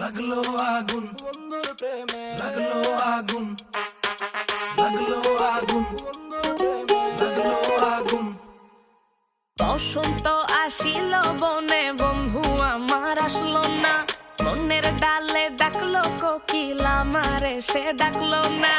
লাগল আগুন। বন্ধুর প্রেমে। লাগল আগুন। লাগল আগুন। লাগল আগুন। বসন্ত আসিল বনে বন্ধু আমার আসলো না। মনের ডালে ডাকলো কোকিল আমারে সে ডাকলো না।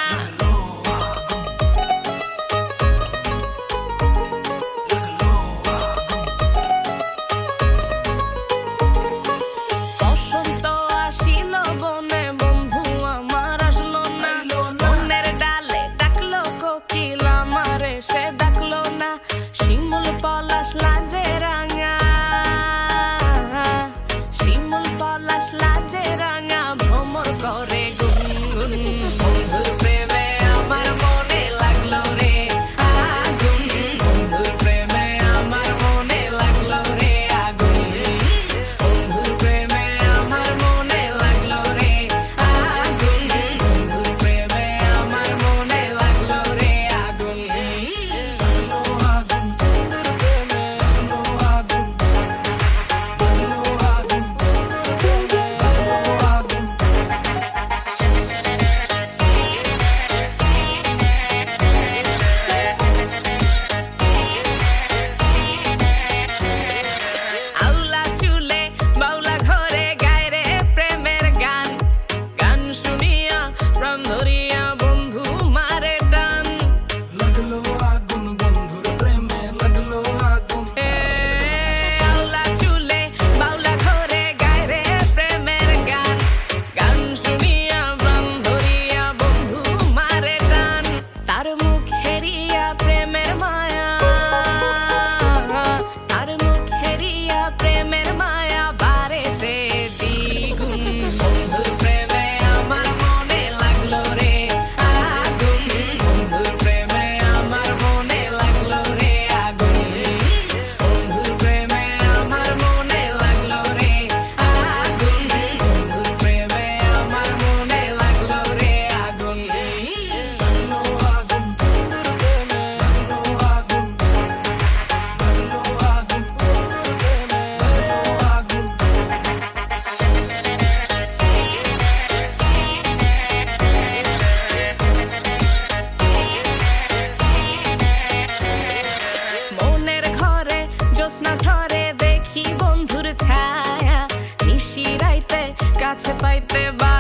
জ্যোৎস্না ঝরে দেখি বন্ধুর ছায়া। নিশি রাইতে কাছে পাইতে বা